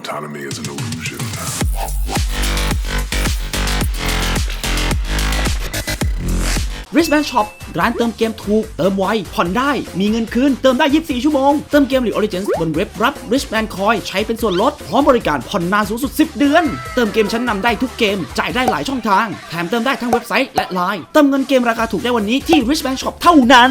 Autonomy is an illusion. Wristband Shop ร้านเติมเกมถูก เติมไว ผ่อนได้ มีเงินคืน เติมได้ 24 ชั่วโมง เติมเกม League Origins บนเว็บรับ Wristband Coin ใช้เป็นส่วนลด พร้อมบริการผ่อนนานสูงสุด 10 เดือน เติมเกมชั้นนำได้ทุกเกม จ่ายได้หลายช่องทาง แถมเติมได้ทั้งเว็บไซต์และไลน์เติมเงินเกมราคาถูกได้วันนี้ที่ Wristband Shop เท่านั้น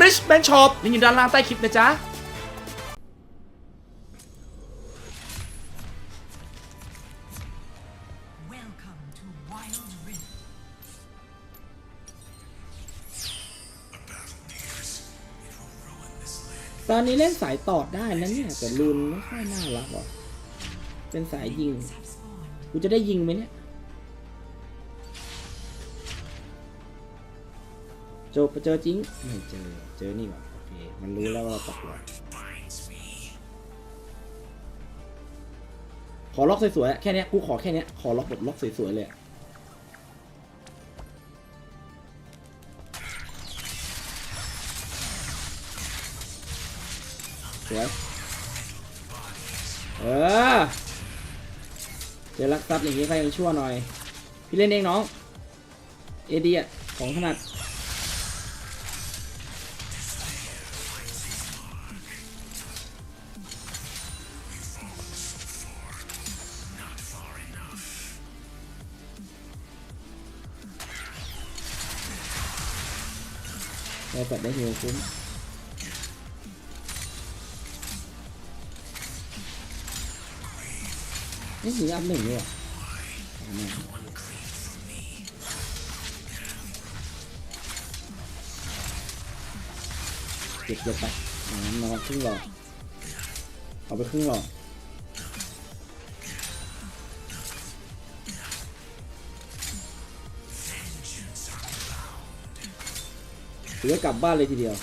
richman shop ลิงก์อยู่ด้านล่างใต้คลิปนะจ๊ะตอนนี้เล่นสายตอดได้นะเนี่ยแต่ลุนไม่ค่อยน่ารักหรอกเป็นสายยิง กูจะได้ยิงไหมเนี่ย จอเจอจริง ไม่เจอ เจอนี่หว่าโอเค มันรู้แล้วว่าเราตกหลุมขอล็อกสวยๆ แค่นี้กูขอแค่นี้ขอล็อกแบบล็อกสวยๆ เลยสวยเออ เจอลักซับอย่างนี้ก็ยังชั่วหน่อย พี่เล่นเองน้อง เอดีอะของถนัด ได้ปัดได้หิวคุ้มนี่ถึงอัพหนึ่งเลยเหรอเอามาเก็บเก็บไปอ่านอนครึ่งหลอดเอาไปครึ่งหลอด ถือว่ากลับบ้านเลยทีเดียว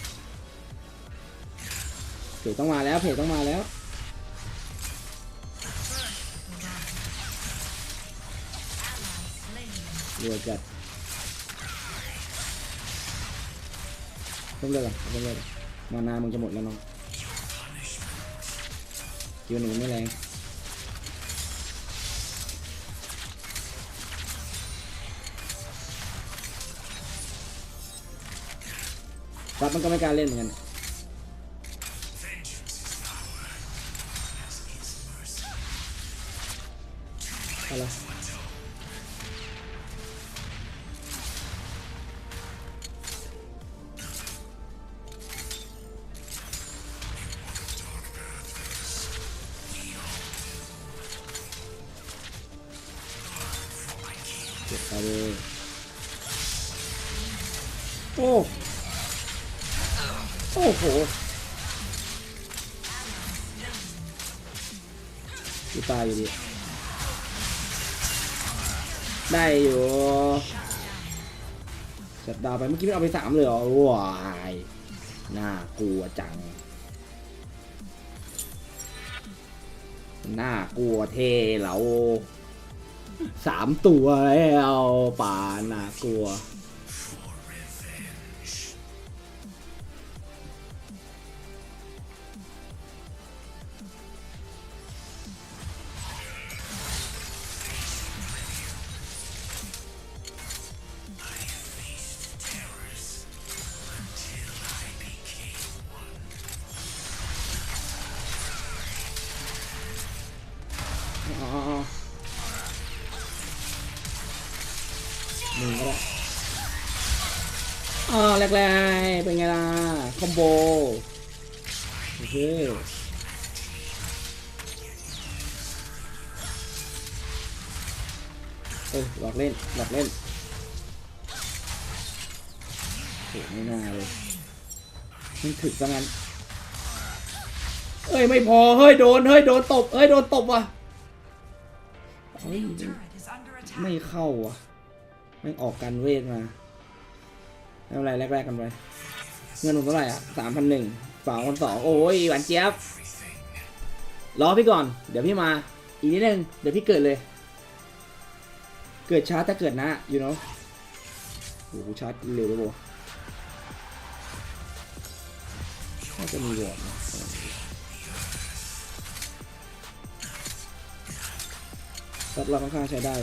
เพจต้องมาแล้วเพจต้องมาแล้วเรือจัดเพิ่มเลยหรอเพิ่มเลยเหรอมานามึงจะหมดแล้วน้องคิวหนึ่งไม่แรง มันก็ไม่กล้าเล่นเหมือนกันอะไราวไปเมื่อกี้มันเอาไปสามเลยเหรอว้ายน่ากลัวจัง น่ากลัวเทเหลาสามตัวแล้วป่าน่ากลัว คอมโบ โอเคเอ้ยหลอกเล่นหลอกเล่นโหไม่น่าเลยมันถึกซะงั้นเอ้ยไม่พอ เฮ้ยโดน เฮ้ยโดนตบ เฮ้ยโดนตบว่ะเฮ้ยไม่เข้าว่ะไม่ออกกันเวทมาไม่เป็นไรแรกๆกันไป เงินหนุนเท่าไหร่อะสามพันหนึ่งสองพันสองโอ้ยหวานเจี๊ยบ รอพี่ก่อน เดี๋ยวพี่มา อีกนิดนึง เดี๋ยวพี่เกิดเลย เกิดช้าแต่เกิดนะ you know โอ้โหชาร์จเร็วเลยโบน่าจะมีวอร์ดนะซัดเราค่อนข้างใช้ได้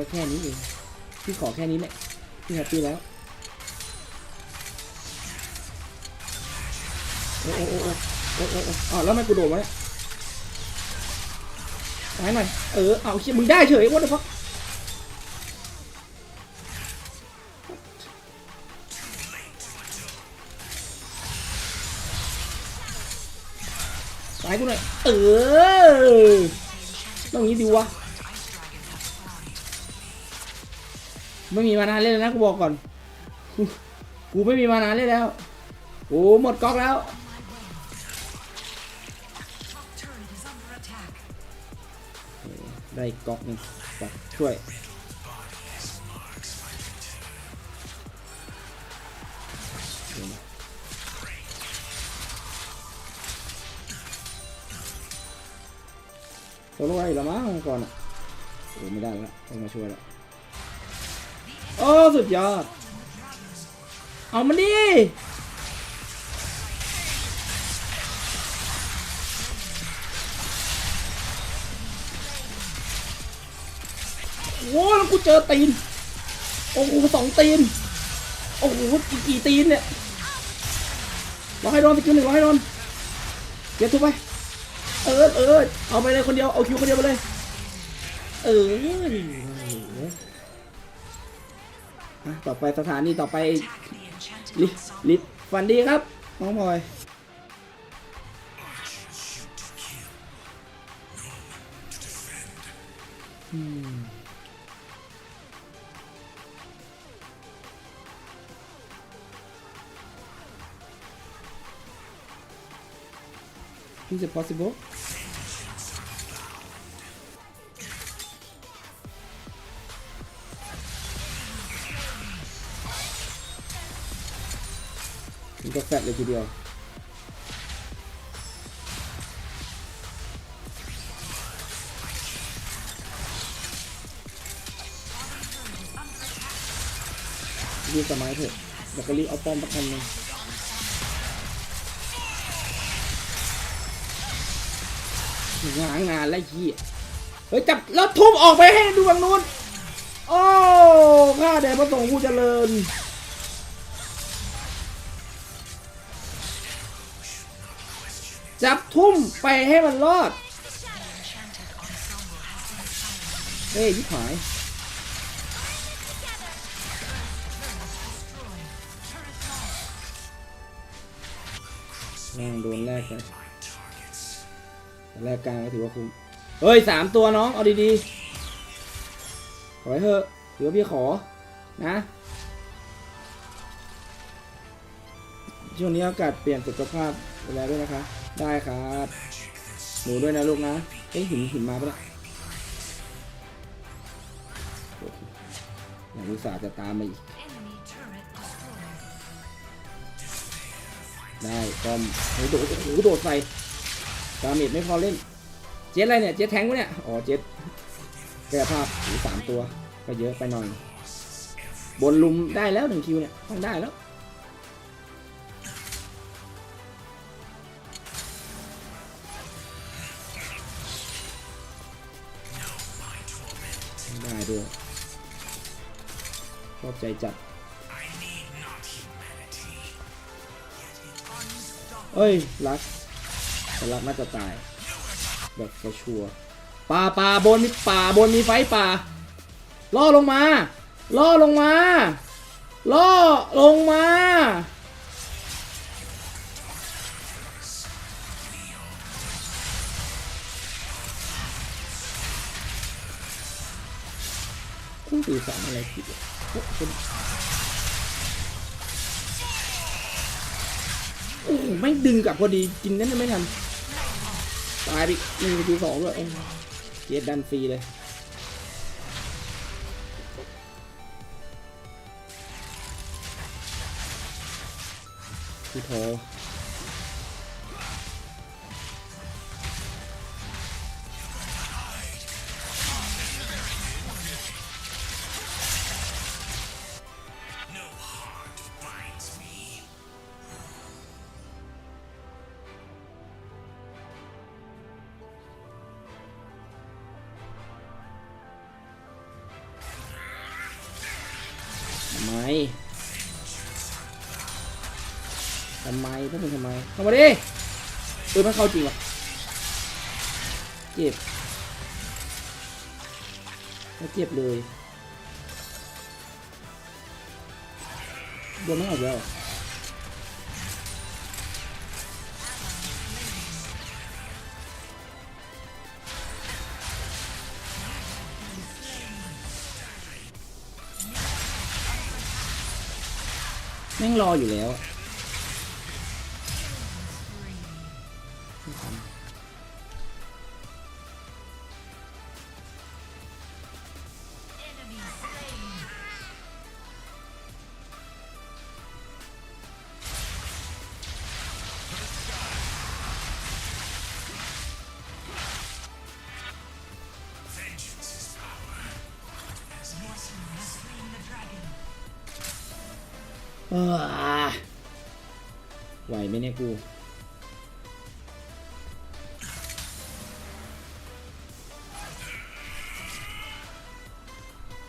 ก็แค่นี้เองพี่ขอแค่นี้แหละพี่แฮปปี้แล้วโอ้โอ้โอ้โอ้โอ้โอ้โอ้อ้าวแล้วทำไม่กูโดดมาเนี่ยตายหน่อยเออเอาเชี่ยมึงได้เฉยว่าเดี๋ยวพักตายกูหน่อยเออต้องงี้ดิวะ ไม่มีมานานเล่นแล้วนะกูบอกก่อน กูไม่มีมานานเล่นแล้ว โอ้หมดก๊อกแล้ว ได้ก๊อกหนึงไปช่วยเดี๋ยวนะโซโล่อะไรละมั้งก่อนอะโอ้ไม่ได้แล้วต้องมาช่วยแล้ว โอ้สุดยอด เอามันดิโว้แล้วกูเจอตีน โอ้โหสองตีน โอ้โหกี่กี่ตีนเนี่ยรอให้โดนสกิลหนึ่งรอให้โดนเก็บทุกไป เออเออเอาไปเลยคนเดียว เอาคิวคนเดียวไปเลย เออ อะต่อไปสถานีต่อไป Attack the enchanted ลิ ensemble. ลิฟันดีครับน้องพลอยอืม is it possible เลยทีเดียวรีบสมัยเถอะแล้วก็รีบเอาป้อมสักคันหนึงานงานไล่ขี้ยเฮ้ยจับแล้วทุบออกไปให้ดูฝั่งนู้น โอ้ ข้าแด่พระสงฆ์ผู้เจริญ จับทุ่มไปให้มันรอด เฮ้ยยิบหายแม่งโดนแรกไปแรกกลางก็ถือว่าคุ้ม เฮ้ยสามตัวน้อง เอาดีๆ ขอให้เถอะถือว่าพี่ขอ นะช่วงนี้อากาศเปลี่ยนสุขภาพดูแลด้วยนะคะ ได้ครับหนูด้วยนะลูกนะเอ้ยหินหินมาปะเนี่ยโอ้โหอย่างอุตส่าห์จะตามมาอีก ได้ป้อมโอ้โหโดดโอ้โหโดดใส่ดาเมจไม่พอเล่น เจ็ดอะไรเนี่ย เจ็ดแทงวะเนี่ย อ๋อ เจ็ดแก้ภาพรือสามตัว ก็เยอะไปหน่อย บนลุมได้แล้วหนึ่งคิวเนี่ย ต้องได้แล้ว ใจจัดเอ้ยรักแต่รักน่าจะตายแบบ for sure ป่าป่าบนมีป่าบนมีไฟป่าล่อลงมาล่อลงมาล่อลงมากูสื่อสารอะไรผิดอะ โอ้โหไม่ดึงกลับพอดีกินนั้นไม่ทันตายไปหนึ่งทีสองเลยโอ้โหเกียดดันฟรีเลยคือทท งมามาดิเออมันเข้าจริงว่ะเจ็บไม่เจ็บเลยโดนไม่ออกแล้วแม่งรออยู่แล้ว เนี่ยกู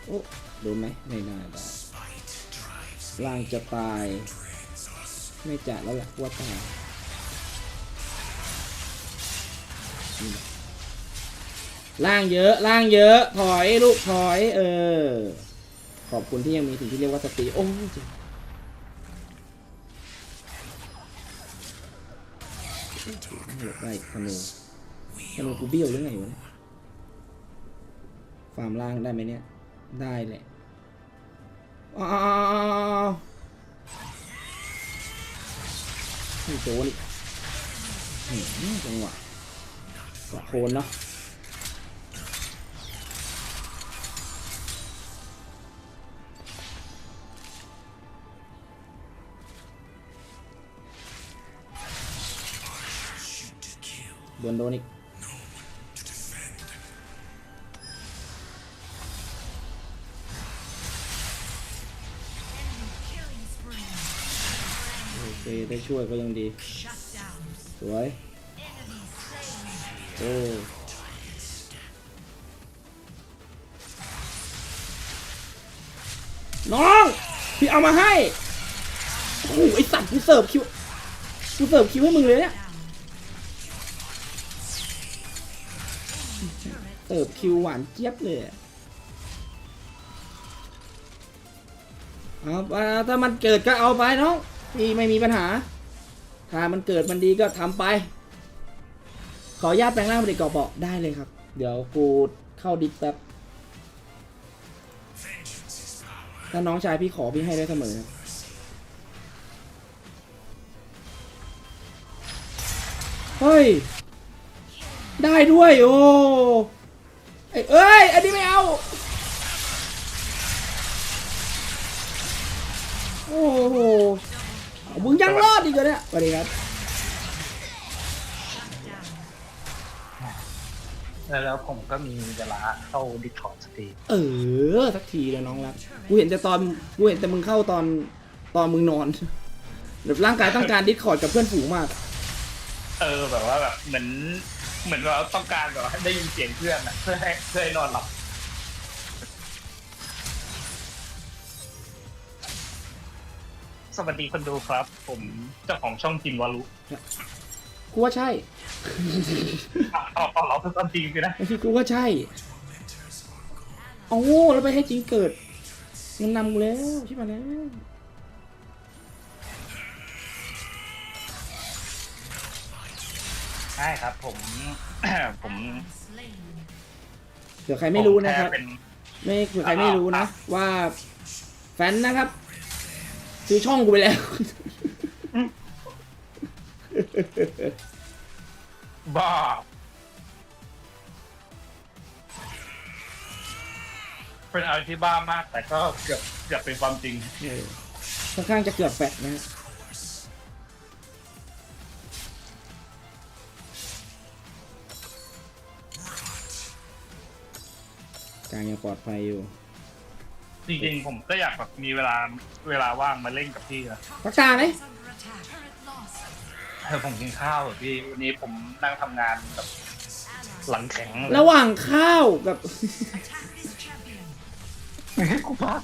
โอ้โดนไหมไม่น่าได้ล่างจะตาย ไม่จะแล้วแหละว่าตายละล่างเยอะล่างเยอะ ถอยลูกถอย เออ ขอบคุณที่ยังมีสิ่งที่เรียกว่าสติ โอ้ หลบได้ธนูธนูกูเบี้ยวหรือไงวะฟาร์มล่างได้ไหมเนี่ย ได้แหละอ้าวนี่โจนี่อื้อหือจังหวะกระโคนเนาะ โดนโดนอีกโอเคได้ช่วยก็ยังดี สวย โอ้น้อง พี่เอามาให้ โอ้โหไอสัตว์กูเสิร์ฟคิว กูเสิร์ฟคิวให้มึงเลยเนี่ย เสิร์ฟคิวหวานเจี๊ยบเลยเอาไปถ้ามันเกิดก็เอาไปน้องพี่ไม่มีปัญหา ถ้ามันเกิดมันดีก็ทำไป ขอญาตแปลงร่างเป็นเด็กเกาะเบาได้เลยครับ เดี๋ยวกูเข้าดิสแป๊บ ถ้าน้องชายพี่ขอพี่ให้ได้เสมอครับเฮ้ย ได้ด้วยโอ้ไอ้เอ้ย อันนี้ไม่เอา โอ้โหเอามึงยังรอดอีกเหรอเนี่ยสวัสดีครับแล้วผมก็มีเวลาเข้าดิคอร์ดสตรีมเออ สักทีเลยน้องรัก กูเห็นแต่ตอน กูเห็นแต่มึงเข้าตอนตอนมึงนอนแบบร่างกายต้องการดิสคอร์ดกับเพื่อนฝูงมาก เออแบบว่าแบบเหมือน เหมือนเราต้องการแบบว่าได้ยินเสียงเพื่อนอะเพื่อให้เพื่อให้นอนหลับสวัสดีคนดูครับ ผมเจ้าของช่องกินวารุกูว่าใช่เอาเอาเราเป็นความจริงสินะไม่ใช่กูว่าใช่โอ้แล้วไปให้จริงเกิดมันนำกูแล้วใช่ไหมแล้ว ช่ครับผม ผม slain. เผื่อใครไม่รู้นะครับ ผมแเป็นไม่เผื่อใครไม่รู้นะ ว่าแฟนนะครับ ซื้อช่องกูไปแล้ว บ้าเป็นอะไรที่บ้ามาก แต่ก็เกือบเกือบเป็นความจริง เออค่อนข้างจะเกือบแฟดนะฮะ กลางยังปลอดภัยอยู่ จริงๆผมก็อยากแบบมีเวลาเวลาว่างมาเล่นกับพี่นะพักกลางไหม Is under attack. Turret lost. เออผมกินข้าวอะพี่วันนี้ผมนั่งทำงานแบบ Ally หลังแข็งเลยระหว่างข้าวกับ attack this champion. กูพัก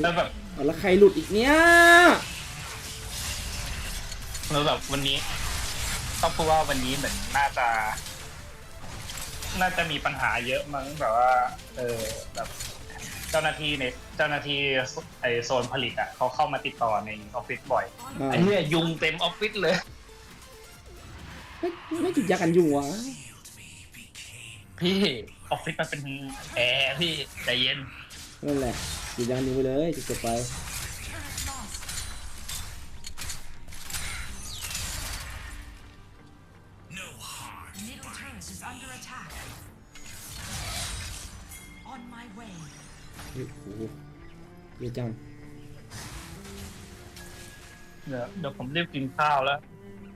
แล้วแบบเอาแล้วใครหลุดอีกเนี่ย แล้วแบบวันนี้ต้องพูดว่าวันนี้เหมือนน่าจะ น่าจะมีปัญหาเยอะมั้งแบบว่า เออแบบเจ้าหน้าที่ในเจ้าหน้าที่ไอโซนผลิตอะเขาเข้ามาติดต่อในออฟฟิศบ่อยอ่าไอ้เนี่ยยุงเต็มออฟฟิศเลย ไม่ไม่ติดยากันยุงวะพี่ออฟฟิศมันเป็นแอร์พี่ใจเย็นนั่นแหละติดยากันยุงไปเลยจบๆไป เยอะจังเดี๋ยวเดี๋ยวผมรีบกินข้าวแล้ว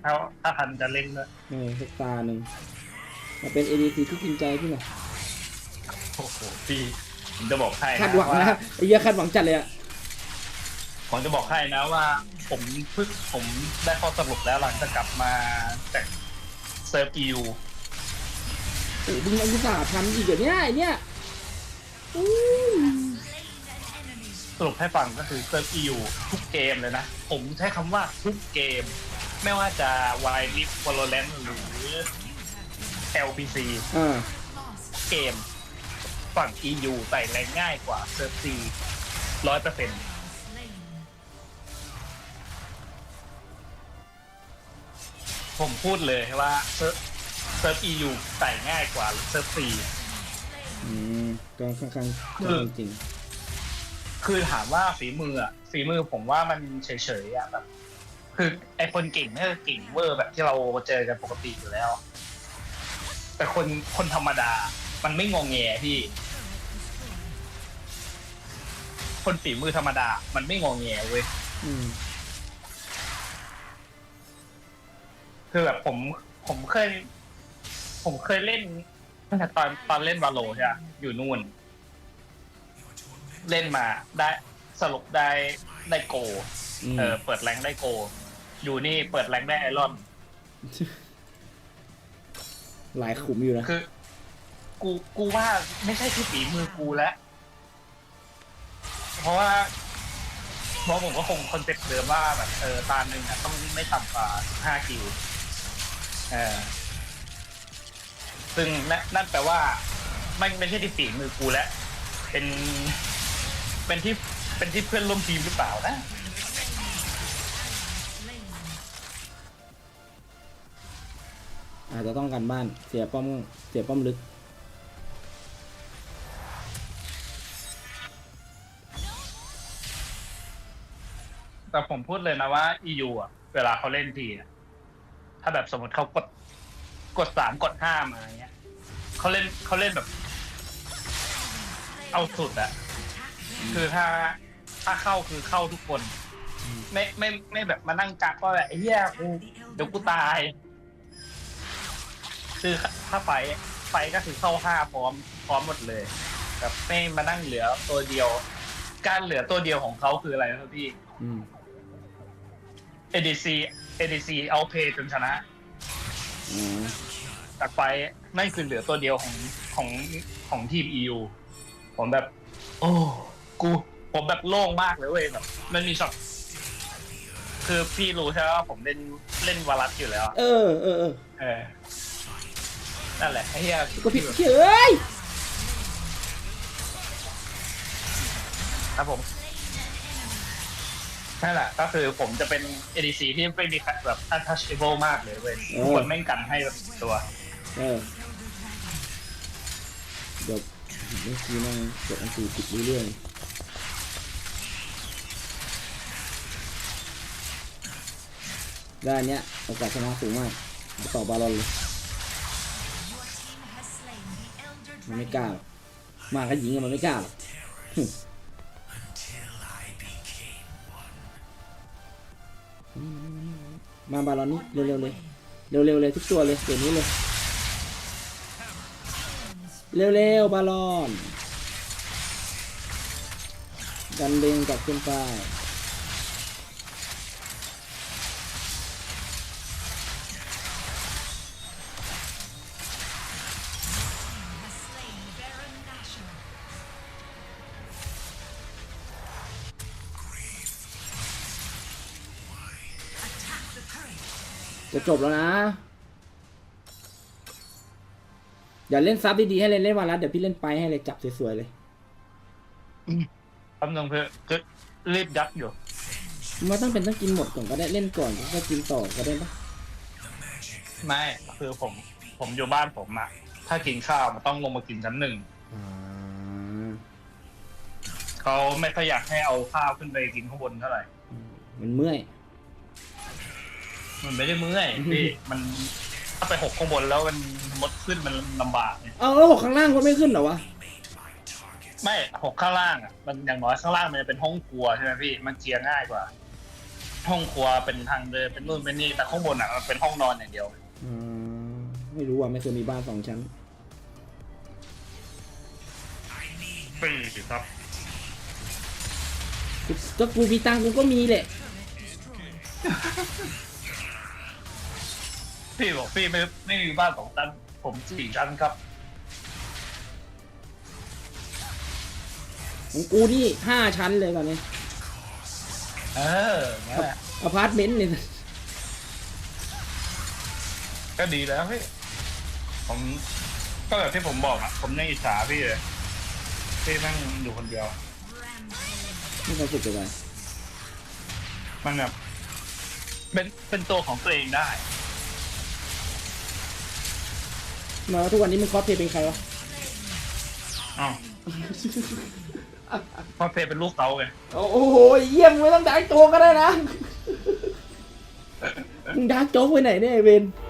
ถ้าถ้าทันจะเล่นด้วยเออสักตาหนึ่งมาเป็น ADC ที่จริงใจพี่หน่อยโอ้โหพี่ผมจะบอกให้คาดหวังว่านะไอ้เหี้ยคาดหวังจัดเลยอะผมจะบอกให้นะว่า ผมเพิ่งผมได้ข้อสรุปแล้วหลังจากกลับมาจากเซิร์ฟอีวโอ้ดึงอันที่สาทำอีกเหรอเนี่ยไอเนี่ย สรุปให้ฟังก็คือเซิร์ฟอีวทุกเกมเลยนะ ผมใช้คำว่าทุกเกม ไม่ว่าจะวายลิฟวอลเลนหรือ LPC อ่า Lost. เกม ฝั่ง EU ใส่แรงง่ายกว่าเซิร์ฟซีร้อยเปอร์เซ็นต์ Slain. ผมพูดเลยว่าเซิร์ฟเซิร์ฟ EU ใส่ง่ายกว่าเซิร์ฟซีอืมก็ค่อนข้างเออจริง คือถามว่าฝีมืออะฝีมือผมว่ามันเฉยๆอะแบบ คือไอคนเก่งเนี่ยเก่งเวอร์แบบที่เราเจอกันปกติอยู่แล้ว แต่คนคนธรรมดา มันไม่งงแงพี่ คนฝีมือธรรมดา มันไม่งงแงเว้ยๆอืม คือแบบผมผมเคย ผมเคยเล่นตั้งแต่ตอนตอนเล่นวาโลใช่ไหมอยู่นู่น เล่นมาได้สรุปได้ได้โกอืม เออเปิดแรงได้โก อยู่นี่เปิดแรงได้ไอรอน หลายขุมอยู่นะ คือ กูกูว่าไม่ใช่ที่ฝีมือกูแล้ว เพราะว่าเพราะผมก็คงคอนเซ็ปต์เดิมว่าแบบเออตาหนึ่งอะต้องไม่ต่ำกว่าห้าคิวเออซึ่งนั่นนั่นแปลว่าไม่ไม่ใช่ที่ฝีมือกูแล้ว เป็น เป็นที่เป็นที่เพื่อนร่วมทีมหรือเปล่านะ Slain. อาจจะต้องกันบ้านเสียป้อมเสียป้อมลึก แต่ผมพูดเลยนะว่า EU อะ เวลาเขาเล่นทีอะถ้าแบบสมมติเขากดกดสามกดห้ามาอย่างเงี้ยเขาเล่นเขาเล่นแบบ เอาสุดอะ คือถ้าถ้าเข้าคือเข้าทุกคน ไม่ไม่ไม่แบบมานั่งกักว่าแบบไอ้เหี้ยกูเดี๋ยวกูตาย คือถ้าไฟไฟก็คือเข้าห้าพร้อมพร้อมหมดเลยแบบไม่มานั่งเหลือตัวเดียว การเหลือตัวเดียวของเขาคืออะไรนะครับพี่อืม ADC ADC เอาเพย์จนชนะอ๋อจากไฟท์นั่นคือเหลือตัวเดียวของของของทีม EU ผมแบบ โอ้ กูผมแบบโล่งมากเลยเว้ยแบบมันมีช็อตคือพี่รู้ใช่ไหมว่าผมเล่นเล่นวารัสอยู่แล้วเออเออเออเออนั่นแหละไอ้เหี้ยก็ผิดเฮ้ยครับผมนั่นแหละก็คือผมจะเป็น ADC ที่ไม่มีใครแบบ untouchable มากเลยเว้ยทุกคนแม่งกันให้แบบตัว เออเดี๋ยวเมื่อกี้นะกดอันตีติดเรื่อยๆ ด้านเนี้ยโอกาสชนะสูงมากต่อบาลอนเลยมันไม่กล้าหรอกมาก็ยิงมันไม่กล้าหรอกมาบาลอนนี่เร็วๆเลยเร็วๆเลยทุกตัวเลยเดี๋ยวนี้เลยเร็วๆบาลอนดันเบงกลับขึ้นไป จะจบแล้วนะ อย่าเล่นซับดีๆให้เล่นเล่นวารัสเดี๋ยวพี่เล่นไปให้เลยจับสวยๆเลยกำลังเพื่อก็รีบยัดอยู่ไม่ต้องเป็นต้องกินหมดก่อนก็ได้เล่นก่อนก็กินต่อก็ได้ปะไม่คือผม ผมอยู่บ้านผมอะถ้ากินข้าวมันต้องลงมากินชั้นหนึ่งอ่าเขาไม่ค่อยอยากให้เอาข้าวขึ้นไปกินข้างบนเท่าไหร่ มันเมื่อย มันไม่ได้เมื่อยพี่ มันถ้าไปหกข้างบนแล้วมันมดขึ้นมันลำบากเนี่ยเอาแล้วหกข้างล่างก็ไม่ขึ้นเหรอวะ ไม่หกข้างล่างอะมันอย่างน้อยข้างล่างมันจะเป็นห้องครัวใช่ไหมพี่ มันเคลียร์ง่ายกว่า ห้องครัวเป็นทางเดินเป็นนู่นเป็นนี่แต่ข้างบนอะมันเป็นห้องนอนอย่างเดียวอ่าไม่รู้อะไม่เคยมีบ้านสองชั้น ปีครับก็กูมีตังค์กูก็มีแหละ พี่บอกพี่ไม่ไม่มีบ้านสองชั้น ผมสี่ชั้นครับ ของกูนี่ห้าชั้นเลยตอนนี้เออนั่นแหละอพาร์ตเมนต์เนี่ยก็ดีแล้วพี่ ผมก็แบบที่ผมบอกอะผมยังอิจฉาพี่เลยพี่นั่งอยู่คนเดียว ไม่ความสุขเลยมันแบบเป็นเป็นตัวของตัวเองได้ มาทุกวันนี้มึงคอสเพลย์เป็นใครวะ อ้าวเพราะเพย์เป็นลูกเขาไงโอ้โหเยี่ยมไม่ต้องดักโจกก็ได้นะ มึงดักโจ๊กไปไหนเนี่ยไอ้เวน Your